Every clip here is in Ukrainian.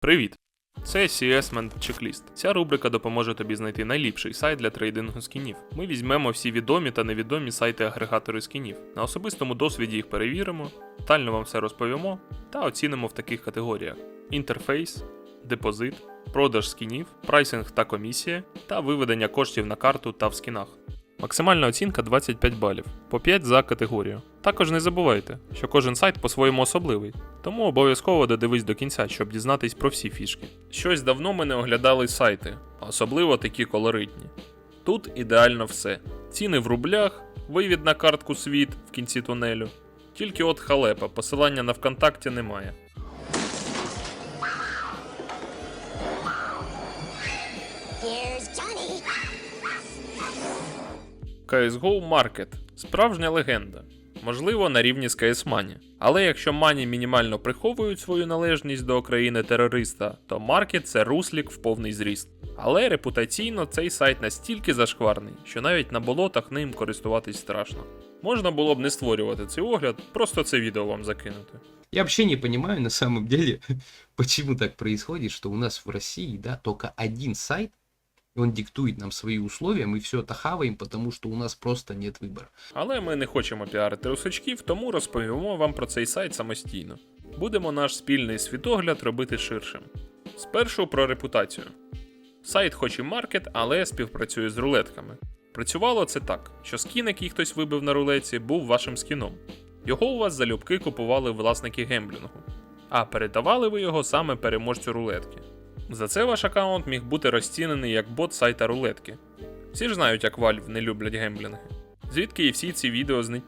Привіт! Це CSMan Checklist. Ця рубрика допоможе тобі знайти найліпший сайт для трейдингу скінів. Ми візьмемо всі відомі та невідомі сайти-агрегатори скінів. На особистому досвіді їх перевіримо, детально вам все розповімо та оцінимо в таких категоріях: інтерфейс, депозит, продаж скінів, прайсинг та комісія та виведення коштів на карту та в скінах. Максимальна оцінка 25 балів, по 5 за категорію. Також не забувайте, що кожен сайт по-своєму особливий, тому обов'язково додивись до кінця, щоб дізнатись про всі фішки. Щось давно ми не оглядали сайти, особливо такі колоритні. Тут ідеально все: ціни в рублях, вивід на картку світ в кінці тунелю. Тільки от халепа, посилання на ВКонтакті немає. CSGO Market справжня легенда. Можливо, на рівні з Money. Але якщо Мані мінімально приховують свою належність до країни терориста, то Market це руслік в повний зріст. Але репутаційно цей сайт настільки зашкварний, що навіть на болотах ним користуватись страшно. Можна було б не створювати цей огляд, просто це відео вам закинути. Я вообще не понимаю на самом деле, почему так происходит, что у нас в России, да, только один сайт, и он диктует нам свои условия, мы все это хаваем, потому что у нас просто нет выбора. Але ми не хочемо піарити русачків, тому розповімо вам про цей сайт самостійно. Будемо наш спільний світогляд робити ширшим. Спершу про репутацію. Сайт хоч і маркет, але співпрацює з рулетками. Працювало це так, що скін, який хтось вибив на рулеці, був вашим скіном. Його у вас залюбки купували власники гемблінгу, а передавали ви його саме переможцю рулетки. За це ваш аккаунт міг бути розцінений як бот сайта рулетки. Всі ж знають, як Valve не люблять гемблінги. Звідки і всі ці відео з.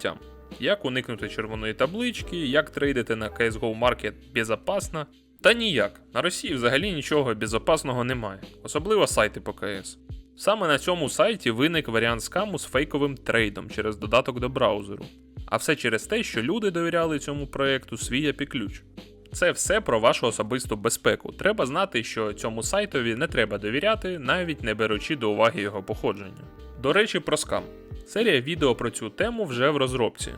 Як уникнути червоної таблички, як трейдити на CSGO Market безопасно. Та ніяк. На Росії взагалі нічого безопасного немає, особливо сайти по КС. Саме на цьому сайті виник варіант скаму з фейковим трейдом через додаток до браузеру. А все через те, що люди довіряли цьому проєкту свій API ключ. Це все про вашу особисту безпеку. Треба знати, що цьому сайтові не треба довіряти, навіть не беручи до уваги його походження. До речі, про скам. Серія відео про цю тему вже в розробці.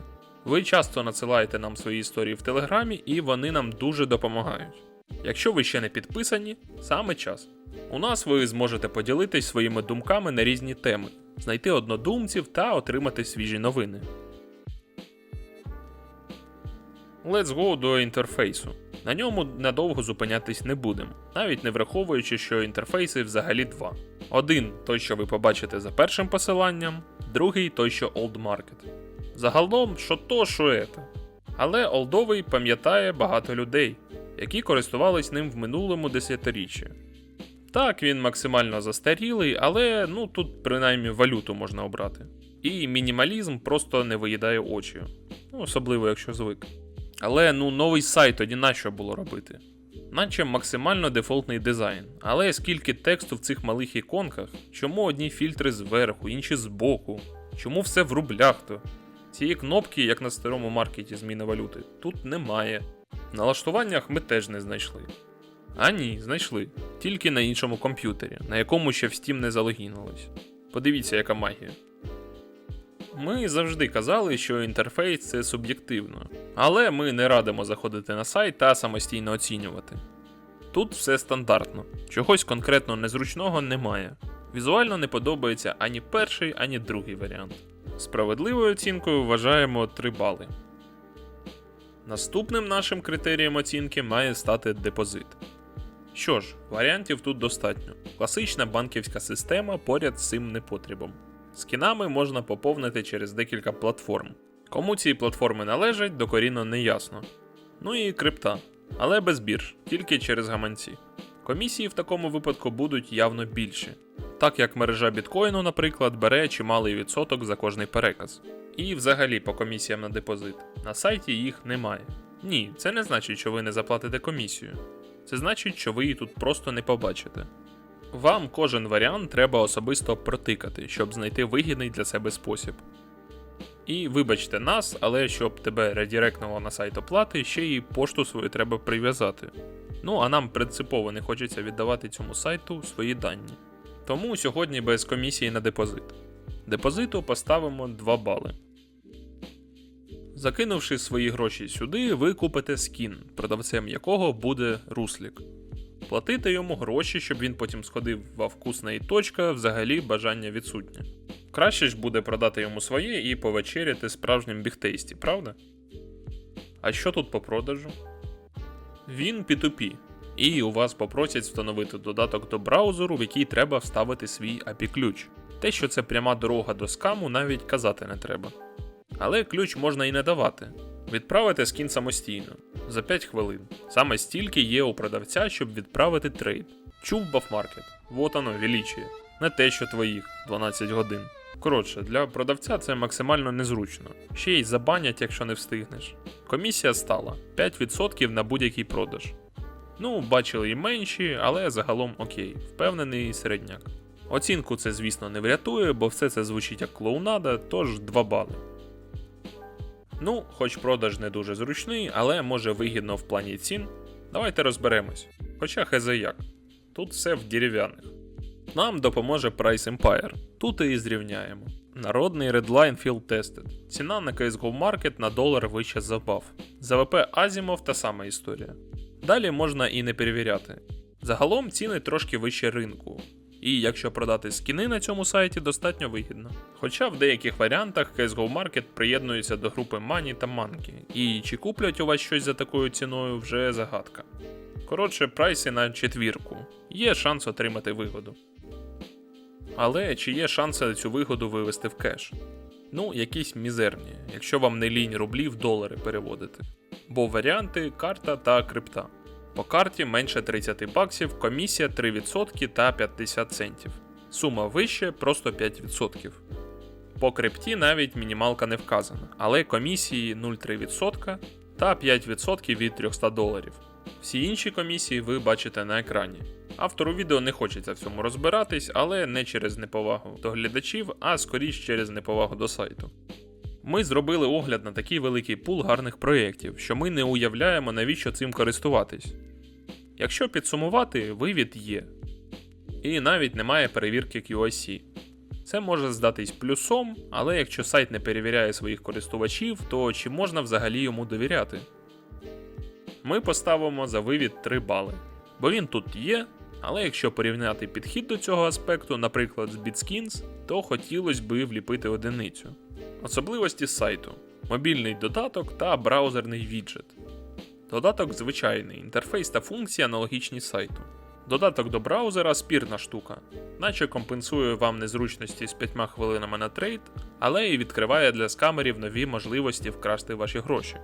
Ви часто надсилаєте нам свої історії в Телеграмі, і вони нам дуже допомагають. Якщо ви ще не підписані, саме час. У нас ви зможете поділитись своїми думками на різні теми, знайти однодумців та отримати свіжі новини. Let's go до інтерфейсу. На ньому надовго зупинятись не будемо, навіть не враховуючи, що інтерфейси взагалі два. Один той, що ви побачите за першим посиланням, другий той, що Old Market. Загалом, що то, що ете. Але олдовий пам'ятає багато людей, які користувались ним в минулому десятиріччі. Так, він максимально застарілий, але ну тут принаймні валюту можна обрати. І мінімалізм просто не виїдає очі, ну, особливо якщо звик. Але ну новий сайт тоді нащо було робити? Наче максимально дефолтний дизайн. Але скільки тексту в цих малих іконках, чому одні фільтри зверху, інші збоку, чому все в рублях то? Цієї кнопки, як на старому маркеті зміни валюти, тут немає. В налаштуваннях ми теж не знайшли. А ні, знайшли. Тільки на іншому комп'ютері, на якому ще в Steam не залогінилось. Подивіться, яка магія. Ми завжди казали, що інтерфейс це суб'єктивно, але ми не радимо заходити на сайт та самостійно оцінювати. Тут все стандартно, чогось конкретно незручного немає. Візуально не подобається ані перший, ані другий варіант. Справедливою оцінкою вважаємо 3 бали. Наступним нашим критерієм оцінки має стати депозит. Що ж, варіантів тут достатньо. Класична банківська система поряд з цим непотребом. Скінами можна поповнити через декілька платформ. Кому ці платформи належать, докорінно не ясно. Ну і крипта, але без бірж, тільки через гаманці. Комісії в такому випадку будуть явно більші, так як мережа біткоїну, наприклад, бере чималий відсоток за кожний переказ. І взагалі по комісіям на депозит. На сайті їх немає. Ні, це не значить, що ви не заплатите комісію. Це значить, що ви її тут просто не побачите. Вам кожен варіант треба особисто протикати, щоб знайти вигідний для себе спосіб. І вибачте нас, але щоб тебе редіректнуло на сайт оплати, ще й пошту свою треба прив'язати. Ну а нам принципово не хочеться віддавати цьому сайту свої дані. Тому сьогодні без комісії на депозит. Депозиту поставимо 2 бали. Закинувши свої гроші сюди, ви купите скін, продавцем якого буде руслік. Платити йому гроші, щоб він потім сходив во вкусна і точка, взагалі бажання відсутнє. Краще ж буде продати йому своє і повечеряти справжнім бігтейсті, правда? А що тут по продажу? Він P2P, і у вас попросять встановити додаток до браузеру, в який треба вставити свій API-ключ. Те, що це пряма дорога до скаму, навіть казати не треба. Але ключ можна і не давати. Відправити скін самостійно за 5 хвилин. Саме стільки є у продавця, щоб відправити трейд. Чув бафмаркет. Вот оно, величіє. Не те, що твоїх 12 годин. Коротше, для продавця це максимально незручно. Ще й забанять, якщо не встигнеш. Комісія стала 5% на будь-який продаж. Ну, бачили і менші, але загалом окей, впевнений середняк. Оцінку це, звісно, не врятує, бо все це звучить як клоунада, тож 2 бали. Ну, хоч продаж не дуже зручний, але може вигідно в плані цін. Давайте розберемось. Хоча хз як. Тут все в дерев'яних. Нам допоможе Price Empire. Тут і зрівняємо. Народний Redline Field Tested. Ціна на CSGO Market на долар вища за баф. За ВП Азімов та сама історія. Далі можна і не перевіряти. Загалом ціни трошки вище ринку. І якщо продати скіни на цьому сайті, достатньо вигідно. Хоча в деяких варіантах CSGO Market приєднується до групи Money та Манки, і чи куплять у вас щось за такою ціною вже загадка. Коротше, прайси на четвірку. Є шанс отримати вигоду. Але чи є шанси цю вигоду вивести в кеш? Ну, якісь мізерні, якщо вам не лінь рублі в долари переводити. Бо варіанти карта та крипта. По карті менше 30 баксів, комісія 3% та 50 центів. Сума вище просто 5%. По крипті навіть мінімалка не вказана, але комісії 0,3% та 5% від 300 доларів. Всі інші комісії ви бачите на екрані. Автору відео не хочеться в цьому розбиратись, але не через неповагу до глядачів, а скоріш через неповагу до сайту. Ми зробили огляд на такий великий пул гарних проєктів, що ми не уявляємо, навіщо цим користуватись. Якщо підсумувати, вивід є. І навіть немає перевірки QIC. Це може здатись плюсом, але якщо сайт не перевіряє своїх користувачів, то чи можна взагалі йому довіряти? Ми поставимо за вивід 3 бали, бо він тут є, але якщо порівняти підхід до цього аспекту, наприклад, з BitSkins, то хотілося би вліпити одиницю. Особливості сайту: мобільний додаток та браузерний віджит. Додаток звичайний, інтерфейс та функції аналогічні сайту. Додаток до браузера спірна штука, наче компенсує вам незручності з 5 хвилинами на трейд, але і відкриває для скамерів нові можливості вкрасти ваші гроші.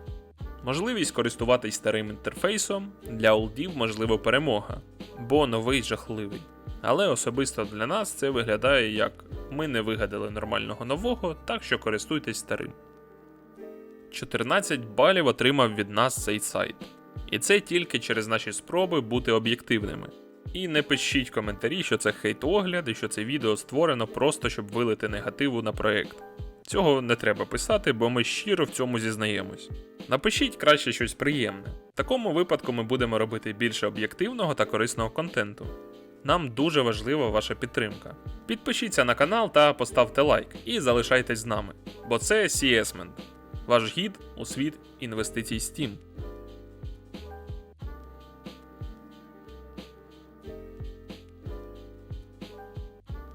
Можливість користуватись старим інтерфейсом для олдів можливо перемога, бо новий жахливий. Але особисто для нас це виглядає як ми не вигадали нормального нового, так що користуйтесь старим. 14 балів отримав від нас цей сайт. І це тільки через наші спроби бути об'єктивними. І не пишіть коментарі, що це хейт-огляд і що це відео створено просто щоб вилити негативу на проект. Цього не треба писати, бо ми щиро в цьому зізнаємось. Напишіть краще щось приємне. В такому випадку ми будемо робити більше об'єктивного та корисного контенту. Нам дуже важлива ваша підтримка. Підпишіться на канал та поставте лайк і залишайтесь з нами, бо це CSMent, ваш гід у світ інвестицій Steam.